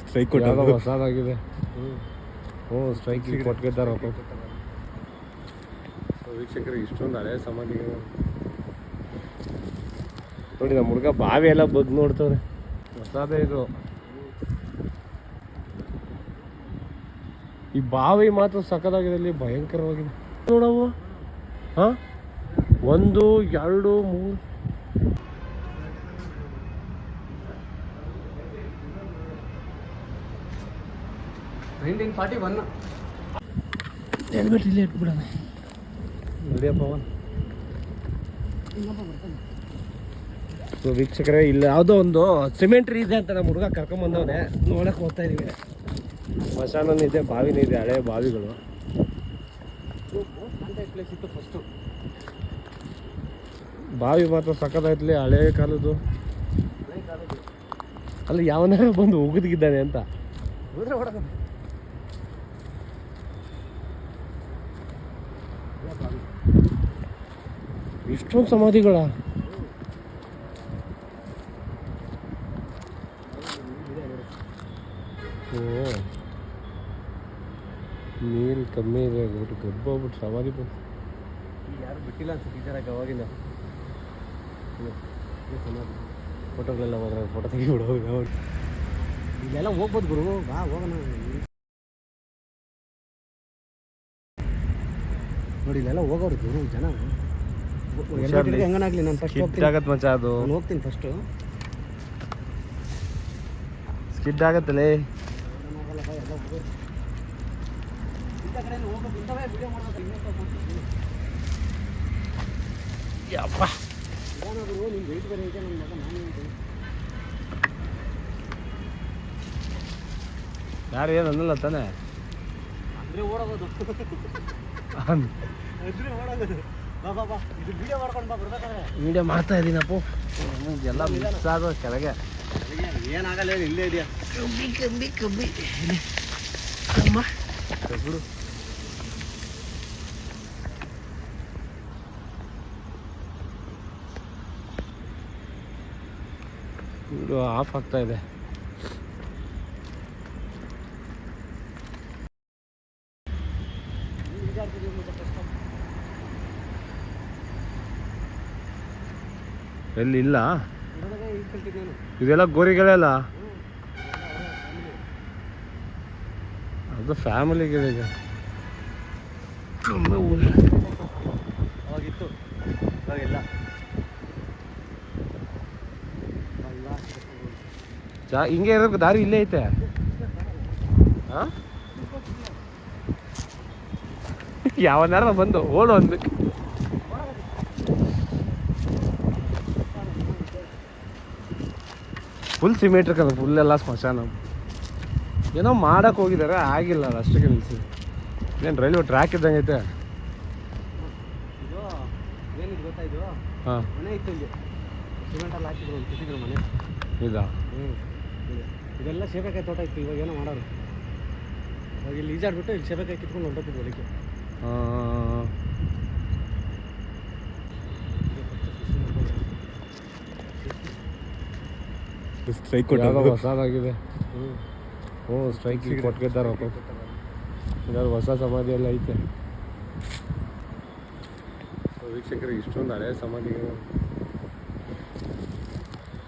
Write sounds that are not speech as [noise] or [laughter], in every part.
Strike ಕೊಟ್ಟಾಗ ಹೊಸದಾಗಿದೆ. ಹ್ಞೂ strike ಕೊಟ್ಕಿದ್ದಾರೆ ವೀಕ್ಷಕರಿಗೆ ಇಷ್ಟೊಂದು ಹಳೆಯ ಸಮಾಧಿಗಳು ನೋಡಿ ನಮ್ಮ ಹುಡುಗ ಬಾವಿ ಎಲ್ಲ ಬಗ್ ನೋಡ್ತವ್ರೆ. ಹೊಸದೇ ಇದು. ಈ ಬಾವಿ ಮಾತ್ರ ಸಖತ್ತಾಗಿದೆ ಇಲ್ಲಿ ಭಯಂಕರವಾಗಿದೆ. ನೋಡವು ಹಾಂ? ಒಂದು ಎರಡು ಮೂರು. ನೈನ್ಟೀನ್ ಫಾರ್ಟಿ ಒನ್ ಹೆಲ್ಮೆಟ್ ಇಲ್ಲೇ ಇಟ್ಬಿಡೋಣ ನಡಿಯಪ್ಪ ಅವನ್ ಸೊ ವೀಕ್ಷಕರೇ ಇಲ್ಲ ಯಾವುದೋ ಒಂದು ಸಿಮೆಂಟ್ರಿ ಇದೆ ಅಂತ ನಮ್ಮ ಹುಡುಗ ಕರ್ಕೊಂಬಂದವನೆ. ನೋಡಕ್ಕೆ ಹೋಗ್ತಾ ಇದೀವಿ ಸ್ಮಶಾನನೂ ಇದೆ ಬಾವಿನೂ ಇದೆ ಹಳೆ ಬಾವಿಗಳು. ಪ್ಲೇಸ್ ಇತ್ತು ಫಸ್ಟು ಬಾವಿ ಮಾತ್ರ ಸಖತ್ತಾಯ್ತಲಿ ಹಳೆ ಕಾಲದ್ದು. ಅಲ್ಲಿ ಯಾವನ ಬಂದು ಉಗಿದ್ಗಿದ್ದಾನೆ ಅಂತ ಹೋದ್ರೆ ಹೊಡೋದು ಇಷ್ಟೊಂದು ಸಮಾಧಿಗಳ. ನೀರು ಕಮ್ಮಿ ಇದೆ ಬಿಟ್ಟು ಗಬ್ಬ ಸವಾರಿ ಸಮಾಧಿ ಬಂತು ಯಾರು ಬಿಟ್ಟಿಲ್ಲ ಅನ್ಸುತ್ತೆ ಈ ಥರ ಅವಾಗಿಂದ. ಸಮಾಧಿ. ಫೋಟೋಗಳೆಲ್ಲ ಹೋದ್ರೆ ಫೋಟೋ ತೆಗಿಬಿಡೋ ಇಲ್ಲೆಲ್ಲ ಹೋಗ್ಬೋದು ಗುರು. ಬಾ ಹೋಗೋಣ. ನೋಡಿ ಇಲ್ಲೆಲ್ಲ ಹೋಗೋರು ಗುರು ಜನ. ಹೆಂಗನಾಗ್ಲಿ? ನಾನು ಫಸ್ಟ್ ಹೋಗ್ತೀನಿ. ಆಗತ್ತೆ ಮಚ್ಚ ಅದು. ನಾನು ಹೋಗ್ತೀನಿ ಫಸ್ಟು ಸ್ಕಿಡ್ ಆಗತ್ತಲೇ ಯಪ್ಪ. ಯಾರು ಏನು ಅನ್ನಲ್ಲ ತಾನೆ? ಅಂದ್ರೆ ಓಡೋಗೋದು. ವಿಡಿಯೋ ಮಾಡ್ತಾ ಇದ್ದೀನಪ್ಪ ಎಲ್ಲ ಮಿಸ್ ಆಗೋ ಕೆಳಗೆ. ಏನಾಗಲ್ಲ ಏನು ಇಲ್ಲೇ ಇದೆಯಾ ಕಬ್ಬಿ ಕಬ್ಬಿ ಕಬ್ಬಿ ಅಮ್ಮ ಆಫ್ ಆಗ್ತಾ ಇದೆ. ಎಲ್ಲಿ ಇಲ್ಲ ಇದೆಲ್ಲ ಗೋರಿಗಳೆಲ್ಲ? ಅದು ಫ್ಯಾಮಿಲಿಗಳಿಗೆ ಚಾ ಹಿಂಗೆ ಇರೋಕೆ ದಾರಿ ಇಲ್ಲೇ ಐತೆ. ಹಾ [laughs] ಯಾವನಾರ ಬಂದು ಓಡು ಅಂದ್ಬೇಕು ಫುಲ್ ಸಿಮೆಟ್ರಿಕ್ ಅದು ಫುಲ್ ಎಲ್ಲ ಸ್ಮಶಾನ. ಏನೋ ಮಾಡಕ್ಕೆ ಹೋಗಿದ್ದಾರೆ ಆಗಿಲ್ಲ ಅದು ಅಷ್ಟಕ್ಕೆ ನಿಲ್ಸಿ. ಏನು ರೈಲ್ವೆ ಟ್ರ್ಯಾಕ್ ಇದ್ದಂಗೆ ಐತೆ? ಹಾಂ. ಇದಾ? ಇದೆಲ್ಲ ಸೇಬೆಕಾಯಿ ತೋಟ ಇತ್ತು ಇವಾಗ ಏನೋ ಮಾಡೋರು. ಇವಾಗ ಇಲ್ಲಿ ಈಜಾಡ್ಬಿಟ್ಟು ಇಲ್ಲಿ ಸೇಬೆಕಾಯಿ ಕಿತ್ಕೊಂಡು ಹೊರಟೋಗ್ತಿದ್ವಿ ಒಳಗೆ ಸ್ಟ್ರೈಕ್ ಹೊಸದಾಗಿದೆ. ಹ್ಞೂ ಹ್ಞೂ ಸ್ಟ್ರೈಕ್ ಕೊಟ್ಕಿದ್ದಾರಪ್ಪ ಇದಾದ್ರು ಹೊಸ ಸಮಾಧಿ ಎಲ್ಲ ಐತೆ. ವೀಕ್ಷಕರಿಗೆ ಇಷ್ಟೊಂದು ಹಳೆ ಸಮಾಧಿಗಳು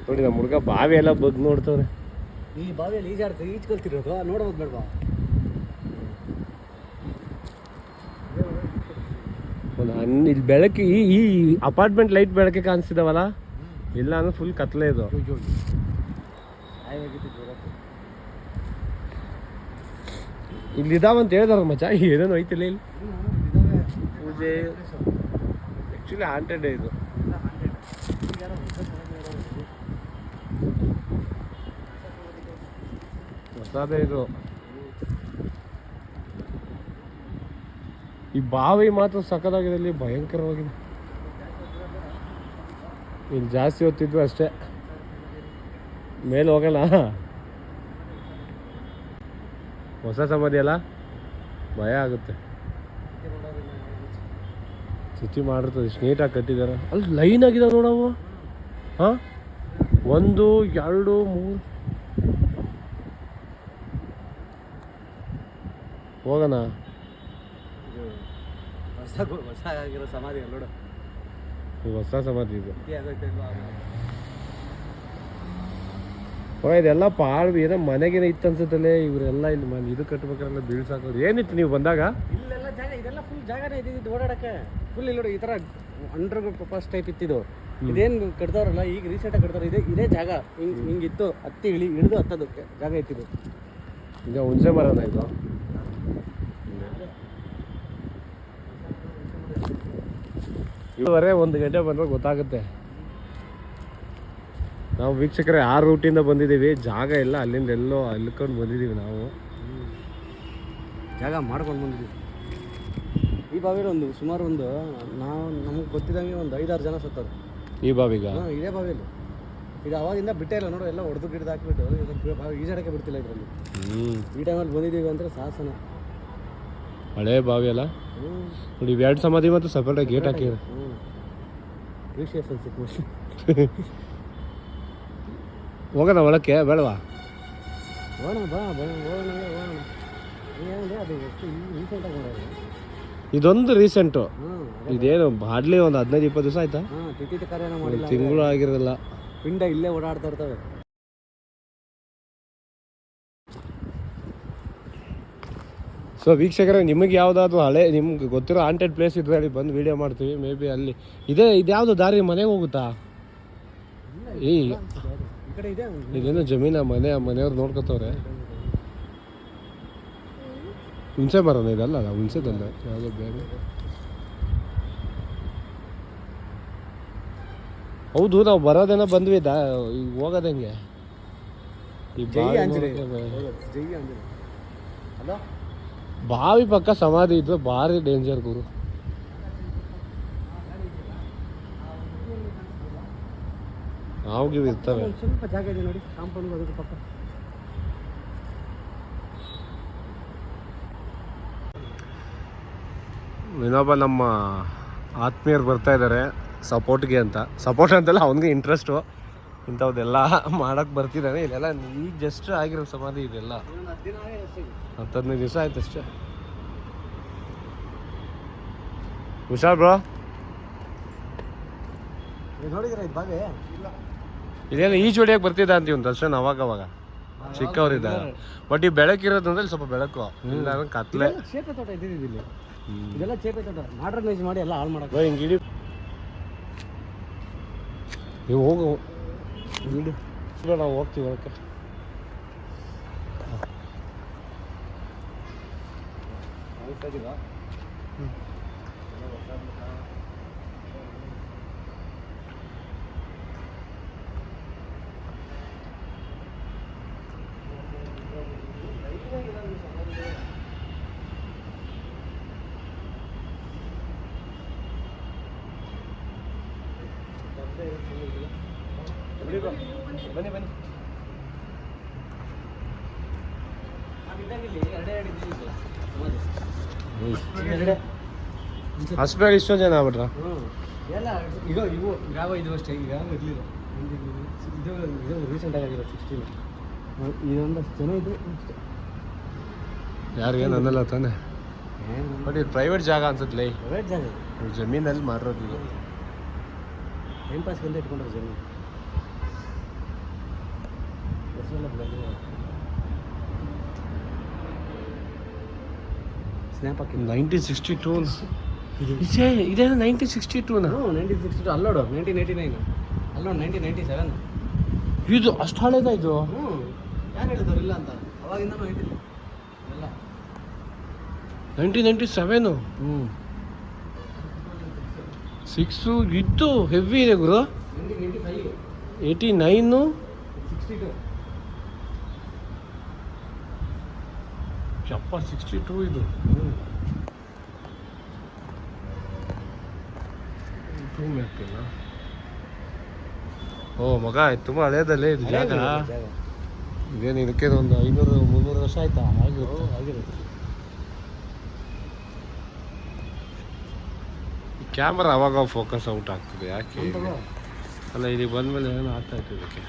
ನೋಡಿ ನಮ್ಮ ಹುಡುಗ ಬಾವಿ ಎಲ್ಲ ಬಗ್ ನೋಡ್ತವ್ರೆ. ಈ ಬಾವಿಯಲ್ಲಿ ಈಜಾಡ್ತಾರೆ ಈಜ್ ಕಲ್ತಿರೋದು ನೋಡೋದು ಬೇಡವಾ ಒಂದು ಹನ್ ಇಲ್ಲಿ ಬೆಳಕು ಈ ಈ ಅಪಾರ್ಟ್ಮೆಂಟ್ ಲೈಟ್ ಬೆಳಕೆ ಕಾಣಿಸ್ತಿದಾವಲ್ಲ ಇಲ್ಲ ಅಂದ್ರೆ ಫುಲ್ ಕತ್ಲೆ ಇದು. ಇಲ್ಲಿ ಇದಾವಂತ ಹೇಳ್ದಾರ ಮಚ್ಚ? ಏನೇನು ಐತಿಲ್ಲ ಇಲ್ಲಿ. ಪೂಜೆ. ಆ್ಯಕ್ಚುಲಿ ಹಾಂಟೆಡ್ ಇದು. ಹೊಸದೇ ಇದು. ಈ ಬಾವಿ ಮಾತ್ರ ಸಖತ್ತಾಗಿದೆ ಇಲ್ಲಿ ಭಯಂಕರವಾಗಿದೆ. ಇಲ್ಲಿ ಜಾಸ್ತಿ ಹೊತ್ತಿದ್ವಿ ಅಷ್ಟೇ. ಮೇಲೆ ಹೋಗಲ್ಲ. ಹೊಸ ಸಮಾಧಿ ಅಲ್ಲ? ಭಯ ಆಗುತ್ತೆ. ಚುಚ್ಚಿ ಮಾಡಿರ್ತದೆ ನೀಟಾಗಿ ಕಟ್ಟಿದ್ದಾರೆ. ಅಲ್ಲಿ ಲೈನ್ ಆಗಿದೆ ನೋಡವು ಹಾಂ? ಒಂದು ಎರಡು ಮೂರು. ಹೋಗೋಣ. ಹೊಸ ಸಮಾಧಿ ಅಲ್ಲ ನೋಡು. ಇದು ಹೊಸ ಸಮಾಧಿ ಇದು ಇದೇ ಆಗೋಯ್ತು ಇಲ್ವಾ ಆಮೇಲೆ. ಓ ಇದೆಲ್ಲ ಪಾಳ್ ಏನೋ ಮನೆಗೇನೆ ಇತ್ತು ಅನ್ಸುತ್ತಲ್ಲೇ ಇವರೆಲ್ಲ ಇಲ್ಲಿ ಮನೆ ಇದು ಕಟ್ಬೇಕಾರೆಲ್ಲ ಬೀಳ್ಸಾಕೋದು ಏನಿತ್ತು ನೀವು ಬಂದಾಗ? ಇಲ್ಲೆಲ್ಲ ಜಾಗ ಇದೆಲ್ಲ ಫುಲ್ ಜಾಗನೇ ಇದ್ದಿದ್ದು ಓಡಾಡಕ್ಕೆ. ಫುಲ್ ಇಲ್ಲಿ ನೋಡಿ ಈ ಥರ ಅಂಡರ್ ಪರ್ಪಸ್ ಟೈಪ್ ಇತ್ತಿದ್ದು. ಇದೇನು ಕಟ್ದವ್ರಲ್ಲ ಈಗ ರೀಸೆಂಟಾಗಿ ಕಟ್ದವ್ರು ಇದೆ ಇದೇ ಜಾಗ. ಹಿಂಗೆ ಹಿಂಗಿತ್ತು ಹತ್ತಿ ಇಳಿ ಇಳಿದು ಹತ್ತದಕ್ಕೆ ಜಾಗ ಇತ್ತಿದ್ದು. ಈಗ ಹುಣಸೆ ಮರನ ಇದು? ಇವರೇ ಒಂದು ಗಂಟೆ ಬಂದ್ರೆ ಗೊತ್ತಾಗುತ್ತೆ. ನಾವು ವೀಕ್ಷಕರೇ ಆ ರೂಟಿಂದ ಬಂದಿದ್ದೀವಿ. ಜಾಗ ಇಲ್ಲ ಅಲ್ಲಿಂದ ಎಲ್ಲೋ ಅಲ್ಕೊಂಡು ಬಂದಿದ್ದೀವಿ ನಾವು. ಜಾಗ ಮಾಡ್ಕೊಂಡು ಬಂದಿದ್ದೀವಿ. ಈ ಬಾವಿಲಿ ಒಂದು ಸುಮಾರು ಒಂದು ನಾವು ನಮಗೆ ಗೊತ್ತಿದ್ದಂಗೆ ಒಂದು ಐದಾರು ಜನ ಸತ್ತರು ಈ ಬಾವಿಗ? ಹಾಂ ಇದೇ ಬಾವಿಲಿ. ಇದು ಅವಾಗಿಂದ ಬಿಟ್ಟೇ ಇಲ್ಲ ನೋಡು ಎಲ್ಲ ಹೊಡೆದು ಗಿಡದ ಹಾಕಿಬಿಟ್ಟು ಬಾವಿ ಈಜಾಡಕ್ಕೆ ಬಿಡ್ತಿಲ್ಲ ಇದರಲ್ಲಿ. ಈ ಟೈಮಲ್ಲಿ ಬಂದಿದ್ದೀವಿ ಅಂದರೆ ಸಾಹಸನ. ಹಳೆ ಬಾವಿ ಅಲ್ಲ? ನೋಡಿ ಇವೆರಡು ಸಮಾಧಿ ಮತ್ತು ಸಪರೇಟಾಗಿ ಗೇಟ್ ಹಾಕಿದ್ರು ಹ್ಞೂ ಪ್ರೀಶಿಯಸ್ ಸಿಕ್ಕ ಹೋಗೋಣ ಒಳಕ್ಕೆ ಬೇಡವಾ? ಹೋಗೋಣ ಬಾ ಬಾ ಹೋಗೋಣ ಹೋಗೋಣ. ಏನಂದರೆ ಅದು ಎಷ್ಟು ರೀಸೆಂಟಾಗಿ ಮಾಡೋದು ಇದೊಂದು ರೀಸೆಂಟು ಇದೇನು ಬಾಡ್ಲಿ ಒಂದು ಹದಿನೈದು ಇಪ್ಪತ್ತು ದಿವಸ ಆಯ್ತಾ? ಹಾಂ ತಿಥಿ ಕಾರ್ಯನ ಮಾಡಿಲ್ಲ ತಿಂಗಳು ಆಗಿರಲ್ಲ. ಪಿಂಡ ಇಲ್ಲೇ ಓಡಾಡ್ತಾ ಇರ್ತವೆ. ಸೊ ವೀಕ್ಷಕರ ನಿಮಗೆ ಯಾವುದಾದ್ರು ಹಳೆ ನಿಮ್ಗೆ ಗೊತ್ತಿರೋ ಹಾಂಟೆಡ್ ಪ್ಲೇಸ್ ಇದ್ರೆ ಹೇಳಿ ಬಂದು ವಿಡಿಯೋ ಮಾಡ್ತೀವಿ. ಮೇ ಬಿ ಅಲ್ಲಿ. ಇದೇ ಇದ್ಯಾವುದು ದಾರಿ ಮನೆಗೆ ಹೋಗುತ್ತಾ? ಈ ಇದೇನೋ ಜಮೀನ ಮನೆ ಮನೆಯವ್ರು ನೋಡ್ಕೊತವ್ರೆ. ಹುಣಸೆ ಮರನ ಇದಲ್ಲ? ಹುಣಸೆದಲ್ಲ. ಯಾವುದೋ ಬೇರೆ? ಹೌದು ನಾವು ಬರೋದೇನೋ ಬಂದ್ವಿ ದಾ ಈಗ ಹೋಗೋದು ಹೆಂಗೆ? ಜೈ ಬಾವಿ ಪಕ್ಕ ಸಮಾಧಿ ಇದ್ರೆ ಭಾರಿ ಡೇಂಜರ್ ಗುರು. ಗಿವ್ ಇರ್ತವೆ. ಸ್ವಲ್ಪ ಜಾಗ ಇದೆ ನೋಡಿ ಕಾಂಪೌಂಡ್ ಅದಕ್ಕೆ ಪಕ್ಕ ಇನ್ನೊಬ್ಬ ನಮ್ಮ ಆತ್ಮೀಯರು ಬರ್ತಾ ಇದ್ದಾರೆ ಸಪೋರ್ಟ್ಗೆ ಅಂತ. ಸಪೋರ್ಟ್ ಅಂತೆಲ್ಲ ಅವನಿಗೆ ಇಂಟ್ರೆಸ್ಟು ಇಂಥವ್ದೆಲ್ಲ ಮಾಡೋಕ್ಕೆ ಬರ್ತಿದ್ದಾನೆ ಇದೆಲ್ಲ ಈಗ ಜಸ್ಟ್ ಆಗಿರೋ ಸಮಾಧಿ ಇದೆಲ್ಲ. ಹತ್ತು ಹದಿನೈದು ದಿವಸ ಆಯ್ತು ಅಷ್ಟೇ. ಹುಷಾರ್ ಬ್ರೋ? ನೋಡಿದ್ರೆ ಇದು ಬಾವಿ ಇಲ್ಲ. ಇದೇನು ಈ ಹೊಡಿಯಕ್ಕೆ ಬರ್ತಿದ್ದ ಅಂತೀವಿ ಒಂದು ದರ್ಶನ್ ಅವಾಗ ಅವಾಗ ಚಿಕ್ಕವರಿದ್ದಾಗ. ಬಟ್ ಈ ಬೆಳಕಿರೋದು ಅಂದ್ರೆ ಸ್ವಲ್ಪ ಬೆಳಕು. ಇಲ್ಲ ಕತ್ಲೆ? ಚೇಪೆ ತೋಟ ಇದ್ದಿದ್ದು ಇಲ್ಲಿ. ಇದೆಲ್ಲ ಚೇಪೆ ತೋಟ. ಮಾಡ್ರನೈಸ್ ಮಾಡಿ ಎಲ್ಲ ಹಾಳು ಮಾಡಕ್ಕೆ ಹಿಂಗೆ ಇಡೀ. ನೀವು ಹೋಗು. ಇಡಿ. ನಾವು ಹೋಗ್ತೀವಿ ಒಳಕ್ಕೆ. ಬನ್ನಿ ಬನ್ನಿ. ಇಷ್ಟೊಂದು ಜನ ಆಗ್ಬಿಟ್ರ? ಎಲ್ಲ ಈಗ ಇವು ಯಾವ ಇದು ಅಷ್ಟೇ ಈಗ ಇರಲಿಲ್ಲ. ಇದು ಇದು ರೀಸೆಂಟಾಗಿ ಆಗಿರೋ ಸಿಕ್ಸ್ಟೀನ್ ಇದೊಂದಷ್ಟು ಜನ ಇದು ಯಾರಿಗೇನು ಅನ್ನಲ್ಲ ತಾನೆ. ಬಟ್ ಇದು ಪ್ರೈವೇಟ್ ಜಾಗ ಅನ್ಸುತ್ತಲೇ ಪ್ರೈವೇಟ್ ಜಾಗ. ಜಮೀನಲ್ಲಿ ಮಾರೋದು ಇದು. ಟೈಮ್ ಪಾಸ್ ಅಂತ ಇಟ್ಕೊಂಡ್ರೆ ಜನ. ಹೆಸರೆಲ್ಲ ಬೆಳೆದಿದೆ ಸ್ನ್ಯಾಪ್ ಹಾಕಿ ನೈನ್ಟೀನ್ ಸಿಕ್ಸ್ಟಿ ಟೂ ಇದೇ ಇದೇನು ನೈನ್ಟೀನ್ ಸಿಕ್ಸ್ಟಿ ಟೂನಾ ನೈನ್ಟೀನ್ ಸಿಕ್ಸ್ಟಿ ಟು ಅಲ್ಲೋಡು ನೈನ್ಟೀನ್ ಏಯ್ಟಿ ನೈನ್ ಅಲ್ಲೋಡು ನೈನ್ಟೀನ್ ನೈಂಟಿ ಸೆವೆನ್ ಇದು ಅಷ್ಟು ಹಳೇದ ಇದು? ಹ್ಞೂ ಯಾರು ಹೇಳಿದವ್ರು ಇಲ್ಲ ಅಂತ? ಅವಾಗಿಂದ ಐತಿಲ್ಲ ಎಲ್ಲ ನೈನ್ಟೀನ್ ನೈಂಟಿ ಸೆವೆನು ಹ್ಞೂ ಸಿಕ್ಸು ಇತ್ತು ಹೆವಿ ಇದೆ ಗುರು. ಏಯ್ಟಿ ನೈನು ಚಪ್ಪ ಸಿಕ್ಸ್ಟಿ ಟೂ ಇದು ಟೂ Zoom ಓ ಮಗ ತುಂಬ ಹಳೇದಲ್ಲೇ ಇದು ಜಾಗ. ಇದೇನು ಇದಕ್ಕೆ ಒಂದು ಐನೂರು ಮುನ್ನೂರು ವರ್ಷ ಆಯ್ತಾ? ಆಗಿರೋದು ಓ ಆಗಿರುತ್ತೆ ಕ್ಯಾಮ್ರಾ ಅವಾಗ ಫೋಕಸ್ ಔಟ್ ಆಗ್ತದೆ ಯಾಕೆ? ಅಲ್ಲ ಇಲ್ಲಿ ಬಂದ್ಮೇಲೆ ಏನೋ ಆಗ್ತಾ ಇತ್ತು ಇದಕ್ಕೆ?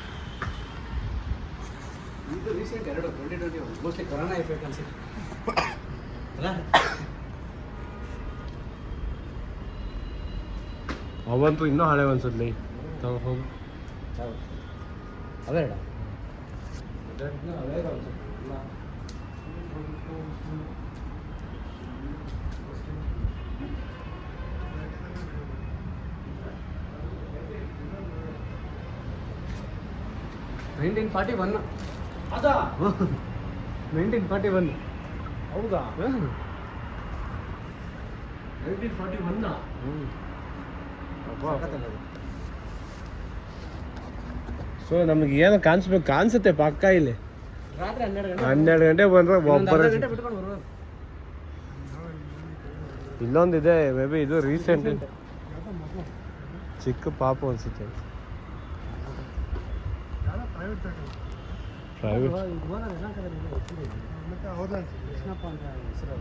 ಅವಂತೂ ಇನ್ನೂ ಹಳೆ ಅನ್ಸದ್ಲಿ ತಗೋ ಹೋಗು. ಅವೇಡ ನೈನ್ಟೀನ್ ಫಾರ್ಟಿ ಒನ್ ಅದಾ? ನೈನ್ಟೀನ್ ಫಾರ್ಟಿ ಒನ್ ಹೌದಾ? ನೈನ್ಟೀನ್ ಫಾರ್ಟಿ ಒನ್ ಸೊ ನಮ್ಗೆ ಏನೋ ಕಾಣಿಸ್ಬೇಕು ಕಾಣಿಸುತ್ತೆ ಪಕ್ಕ ಇಲ್ಲಿ? ರಾತ್ರಿ ಹನ್ನೆರಡು ಗಂಟೆ. ಬಂದ್ರೆ ಇನ್ನೊಂದು ಒಬ್ಬರ ಇನ್ನೊಂದಿದೆ ಮೇ ಬಿ ಇದು ರೀಸೆಂಟ್ ಚಿಕ್ಕ ಪಾಪು ಅನ್ಸುತ್ತೆ. ಪ್ರೈವೇಟ್ ಕೃಷ್ಣಪ್ಪ ಅಂತ ಹೆಸರು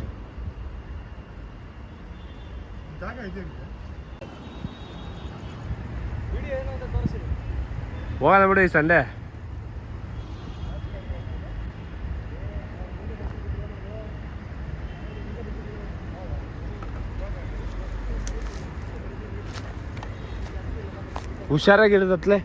ಹೋಗೋಣ ಬಿಡಿ ಸಂಡೇ. ಹುಷಾರಾಗಿ ಹಿಡಿದತ್ಲೆ